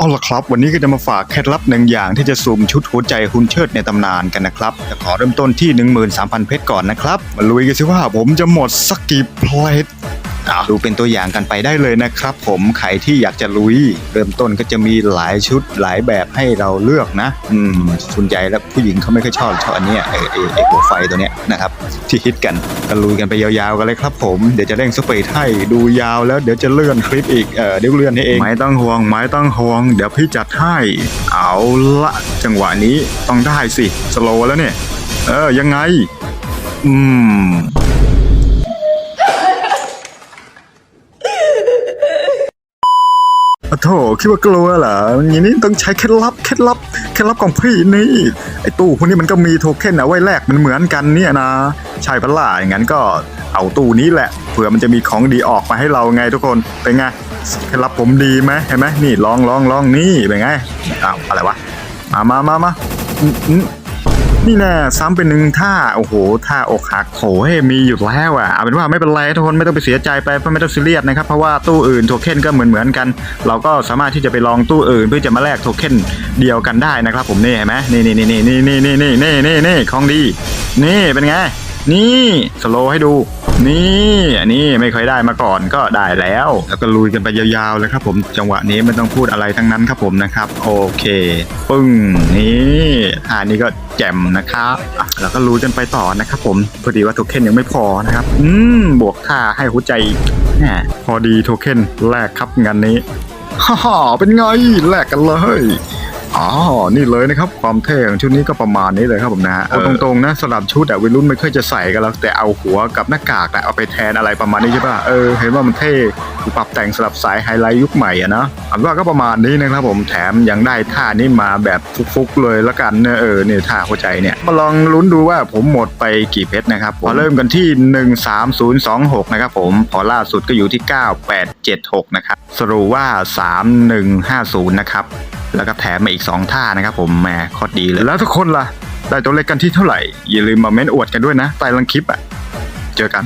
เอาละครับ วันนี้ก็จะมาฝากเคล็ดลับหนึ่งอย่างที่จะสุ่มชุดหัวใจคุณเชิดในตำนานกันนะครับจะขอเริ่มต้นที่ 13,000 เพชรก่อนนะครับ มาลุยกันสิว่าผมจะหมดสักกี่เพลทอะ ดูเป็นตัวอย่างกันไปได้เลยนะครับ ผมใครที่อยากจะลุย เริ่มต้นก็จะมีหลายชุดหลายแบบให้เราเลือกนะ อืมส่วนใหญ่แล้วผู้หญิงเขาไม่ค่อยชอบชอบอันเนี้ยไอ้ไอ้ไอ้หัวไฟตัวเนี้ยนะครับที่ฮิตกันก็ลุยกันไปยาวๆกันเลยครับ ผมเดี๋ยวจะเร่งสปีดให้ดูยาวแล้วเดี๋ยวจะเลื่อนคลิปอีกเออเดี๋ยวเลื่อนให้เองไม่ต้องห่วงไม่ต้องห่วงเดี๋ยวพี่จัดให้เอาละจังหวะนี้ต้องได้สิสโลว์แล้วเนี่ยเออยังไง อืม โอ้โถคิดว่ากลัวเหรออย่างนี้ต้องใช้เคล็ดลับ เคล็ดลับ เคล็ดลับของพี่นี่ ไอ้ตู้พวกนี้มันก็มีโทเค็นเอาไว้แลกมันเหมือนกันเนี่ยนะ ใช่ปะล่ะอย่างนั้นก็เอาตู้นี้แหละ เผื่อมันจะมีของดีออกมาให้เราไงทุกคน เป็นไง เคล็ดลับผมดีไหมเห็นไหมนี่ลองลองลองนี่ เป็นไงอ้าวอะไรวะ มามามามา นี่แน่ซ้ำเป็นหนึ่งท่าโอ้โหท่าอกหักโหยมีอยู่แล้วอะเอาเป็นว่าไม่เป็นไรทุกคนไม่ต้องไปเสียใจไปไม่ต้องซีเรียสนะครับเพราะว่าตู้อื่นโทเค็นก็เหมือนเหมือนๆกัน เราก็สามารถที่จะไปลองตู้อื่นเพื่อจะมาแลกโทเค็นเดียวกันได้นะครับ ผมนี่เห็นไหมนี่นี่นี่นี่นี่นี่นี่นี่นี่นี่ของดี นี่เป็นไง นี่สโลให้ดู นี่อันนี้ไม่เคยได้มาก่อนก็ได้แล้ว แล้วก็ลุยกันไปยาวๆเลยครับผมจังหวะนี้ไม่ต้องพูดอะไรทั้งนั้นครับผมนะครับ โอเค ปึ้งนี่ท่านี้ก็แจ่มนะครับแล้วก็ลุยกันไปต่อนะครับผมพอดีว่าโทเค็นยังไม่พอนะครับ อืมบวกท่าให้หัวใจแหมพอดีโทเค็นแรกครับงานนี้ฮ่าฮ่าเป็นไงแลกกันเลย อ๋อ นี่เลยนะครับ ความเท่ของชุดนี้ก็ประมาณนี้เลยครับผมนะฮะเอาตรงๆนะสำหรับชุดอะวัยรุ่นไม่ค่อยจะใส่กันแล้วแต่เอาหัวกับหน้ากากอะเอาไปแทนอะไรประมาณนี้ใช่ป่ะเออเห็นว่ามันเท่ปรับแต่งสำหรับสายไฮไลท์ยุคใหม่อะนะอันว่าก็ประมาณนี้นะครับผมแถมยังได้ท่านี้มาแบบฟุกๆเลยละกันเนอะเออเนี่ยท่าหัวใจเนี่ยมาลองลุ้นดูว่าผมหมดไปกี่เพชรนะครับพอเริ่มกันที่ 13026 นะครับผมพอล่าสุดก็อยู่ที่ 9876 นะครับสรุปว่า 3150 นะครับ แล้วก็แถมมาอีก 2 ท่านะครับผมแหมโคตรดีเลย แล้วทุกคนล่ะ ได้ตัวเลขกันที่เท่าไหร่ อย่าลืมมาเม้นอวดกันด้วยนะใต้ลังคลิปอะ เจอกัน